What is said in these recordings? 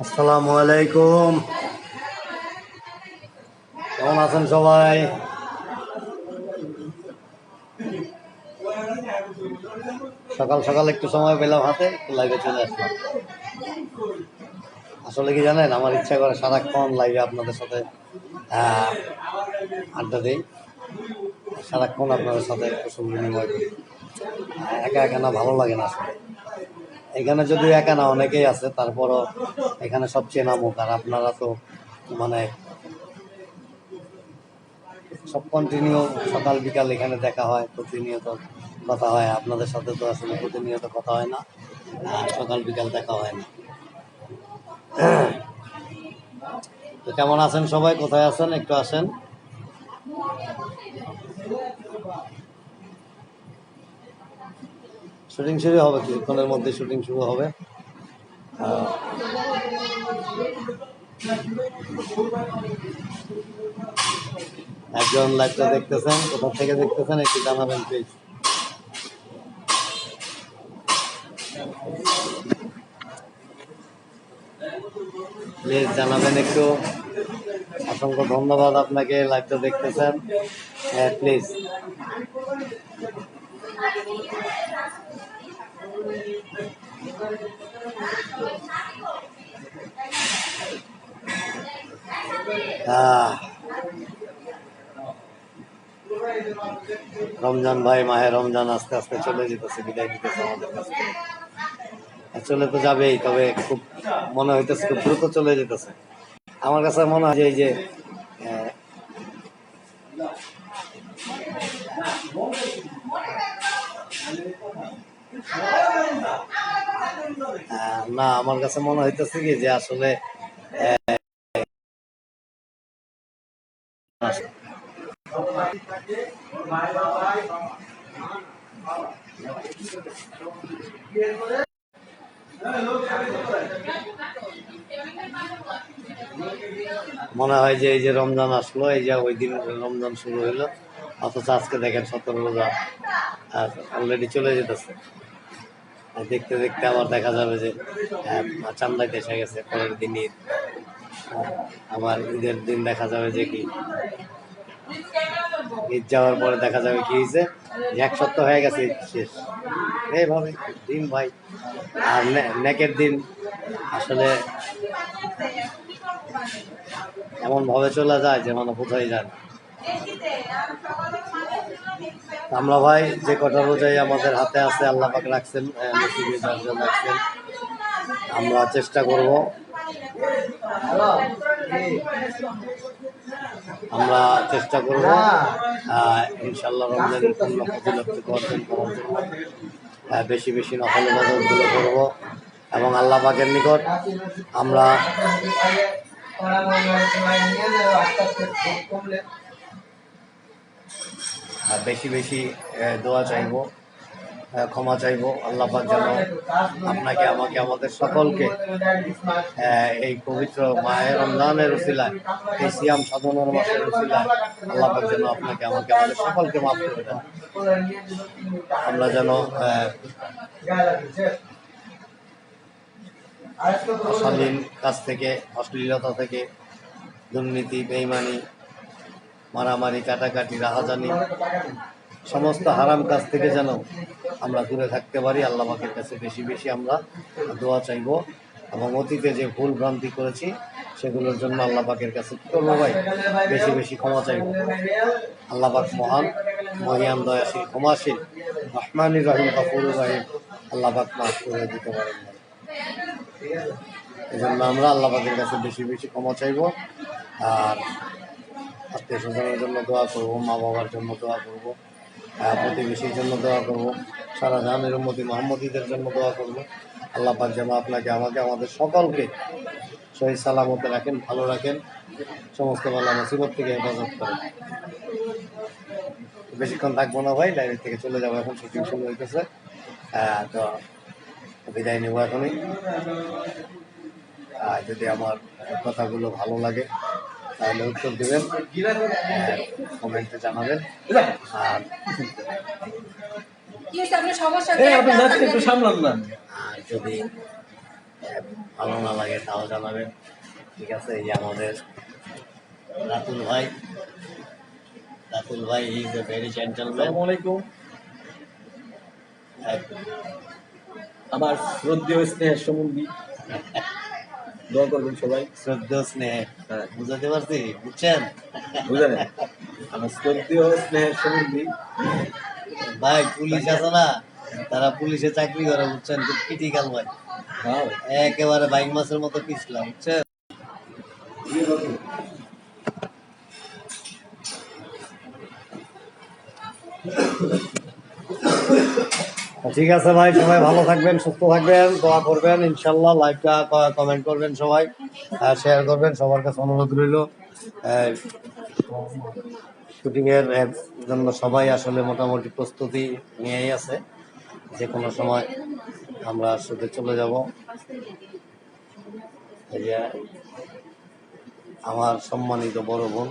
আসসালামু আলাইকুম। কেমন আছেন সবাই? সকাল সকাল একটু সময় পেলাম হাতে লাইভে চলে আসলাম। আসলে কি জানেন, আমার ইচ্ছা করে সারাক্ষণ লাইভে আপনাদের সাথে আড্ডা দিই। সারাক্ষণ আপনাদের সাথে কুশল বিনিময় করি একা একা না, ভালো লাগে না আসলে। এখানে যদি একা না, অনেকেই আছে, তারপরও এখানে সবচেয়ে নামুক আর আপনারা তো মানে সব কন্টিনিউ সকাল বিকাল এখানে দেখা হয়, প্রতিনিয়ত কথা হয়, আপনাদের সাথে তো আসলে প্রতিনিয়ত কথা হয় না, আর সকাল বিকাল দেখা হয় না। তো কেমন আছেন সবাই? কোথায় আছেন? একটু আসেন। শুটিং শুরু হবে, কিছুক্ষণের মধ্যে শুটিং শুরু হবে। একজন লাইভটা দেখতেছেন, কোথা থেকে দেখতেছেন একটু জানাবেন প্লিজ প্লিজ জানাবেন একটু। অসংখ্য ধন্যবাদ আপনাকে লাইভটা দেখতেছেন। হ্যাঁ প্লিজ আহ রমজান ভাই, মাহে রমজান আস্তে আস্তে চলে যেতেছে, বিদায় নিতেছে আমাদের কাছ চলে তো যাবেই, তবে খুব মনে হইতেছে খুব দ্রুত চলে যেতেছে। আমার কাছে মনে হয় যে এই যে না, আমার কাছে মনে হইতেছে কি যে আসলে, মনে হয় যে এই যে রমজান আসলো, এই যে ওই দিন রমজান শুরু হইল, অথচ আজকে দেখেন সতেরো রোজা অলরেডি চলে যেতেছে। দেখতে দেখতে আবার দেখা যাবে যে আহ, চান্দাইতে এসে গেছে পরের দিন ঈদ আহ, আবার ঈদের দিন দেখা যাবে যে কি। ঈদ যাওয়ার পরে দেখা যাবে কি হয়েছে এক সপ্তাহ হয়ে গেছে ঈদ শেষ। এইভাবে দিন ভাই। আর নেকের দিন আসলে এমন ভাবে চলে যায় যে মানে বোঝাই যায়। আমরা ভাই যে কটা রোজাই আমাদের হাতে আছে, আল্লাহ পাক রাখছেন রাখছেন। আমরা চেষ্টা করব। আমরা চেষ্টা করব ইনশাল্লাহ রমজানের পূর্ণ ফজিলতটুকু অর্জন করার জন্য বেশি বেশি নকল ইবাদতগুলো করব। এবং আল্লাহ পাকের নিকট আমরা বেশি বেশি দোয়া চাইব ক্ষমা চাইব। আল্লাহ পাক যেন আপনাকে, আমাকে, আমাদের সকলকে এই পবিত্র মায়ের রমজানের উসিলায়, এই সিয়াম সাধনার মাসের উসিলায় আল্লাহ পাক যেন আপনাকে, আমাকে, আমাদের সকলকে মাফ করে দেন। আমরা যেন অশালীন কাছ থেকে, অশ্লীলতা থেকে, দুর্নীতি, বেইমানি মারামারি, কাটাকাটি, রাহাজানি, সমস্ত হারাম কাজ থেকে যেন আমরা দূরে থাকতে পারি, আল্লাহ পাকের কাছে বেশি বেশি আমরা দোয়া চাইব। এবং অতীতে যে ভুল ভ্রান্তি করেছি, সেগুলোর জন্য আল্লাহ পাকের কাছে কি ভাই? বেশি বেশি ক্ষমা চাইব। আল্লাহ পাক মহান, মহিয়ান, দয়াশীল, ক্ষমাশীল রহমানি রহিম কাপুর রহিম, আল্লাহ পাক মাফ করে দিতে পারেন এই জন্য আমরা আল্লাহ পাকের কাছে বেশি বেশি ক্ষমা চাইব। আর আত্মীয় স্বজনের জন্য দোয়া করব, মা বাবার জন্য দোয়া করব প্রতিবেশীর জন্য দোয়া করব, সারা জাহানের উন্মতি মোহাম্মদীদের জন্য দোয়া করব। আল্লাহ পাক যেন আপনাকে, আমাকে, আমাদের সকলকে সহি সালামতে রাখেন, ভালো রাখেন, সমস্ত বালা মুসিবত থেকে হেফাজত করেন। বেশিক্ষণ থাকব না ভাই, লাইব্রেরি থেকে চলে যাব এখন, শুটিং শুরু হইতেছে। তো বিদায় নেব এখনই। যদি আমার কথাগুলো ভালো লাগে তাহলে উত্তর দেবেন। কমেন্টে জানাবেন। আর যদি ভালো না লাগে তাও জানাবেন। ঠিক আছে এই যে আমাদের রাতুল ভাই। রাতুল ভাই ইজ এ ভেরি জেন্টলম্যান আসসালামু আলাইকুম। আমার শ্রদ্ধেয় স্নেহের সম্বন্ধী। দোয়া করবেন সবাই। শ্রদ্ধা স্নেহ। হ্যাঁ বুঝাতে পারছি? বুঝছেন? বুঝলেন। আমার শ্রদ্ধেয় স্নেহের সম্বন্ধী ভাই পুলিশ আছে না? তারা পুলিশে চাকরি করে বুঝছেন? খুব ক্রিটিক্যাল ভাই। একেবারে বাইক মাসের মতো পিছলা বুঝছেন? ঠিক আছে ভাই সবাই ভালো থাকবেন সুস্থ থাকবেন দোয়া করবেন ইনশাল্লাহ লাইভটা কমেন্ট করবেন সবাই শেয়ার করবেন সবার কাছে অনুরোধ রইল। শুটিং এর জন্য সবাই আসলে মোটামুটি প্রস্তুতি নিয়েই আছে। যে কোনো সময় আমরা শুটে চলে যাব। এই যে আমার সম্মানিত বড় বোন।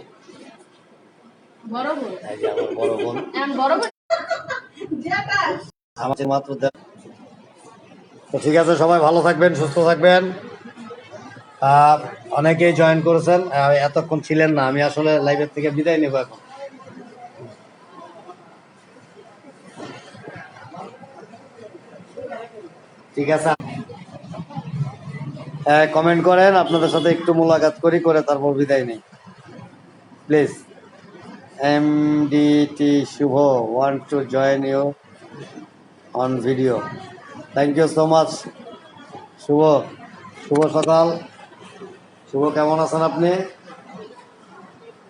বড় বোন? এই যে আমার বড় বোন। বড় বোন? আমাদের মাত্র তো ঠিক আছে, সবাই ভালো থাকবেন, সুস্থ থাকবেন। অনেকেই জয়েন করেছেন এতক্ষণ ছিলেন না, আমি আসলে লাইভের থেকে বিদায় নেব এখন। ঠিক আছে। কমেন্ট করেন, আপনাদের সাথে একটু মোলাকাত করি, করে তারপর বিদায় নেই। Please M D T Shubho want to join you on video thank you so much শুভ শুভ সকাল শুভ কেমন আছেন আপনি?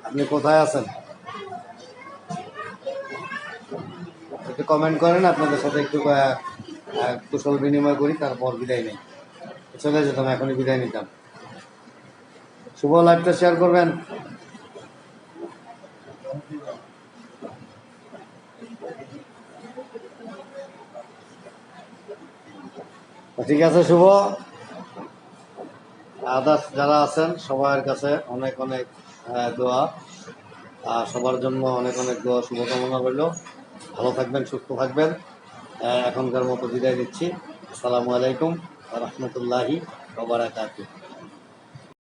আপনি কোথায় আছেন? একটু কমেন্ট করেন, আপনাদের সাথে একটু কুশল বিনিময় করি, তারপর বিদায় নেই। চলে যেতাম, এখনই বিদায় নিতাম। শুভ লাইভটা শেয়ার করবেন। ঠিক আছে, শুভ। আদার্স যারা আছেন সবার কাছে অনেক অনেক দোয়া। আর সবার জন্য অনেক অনেক দোয়া, শুভকামনা রইল। ভালো থাকবেন, সুস্থ থাকবেন। এখনকার মতো বিদায় দিচ্ছি আসসালামু আলাইকুম রহমতুল্লাহি বারাকাতুহ।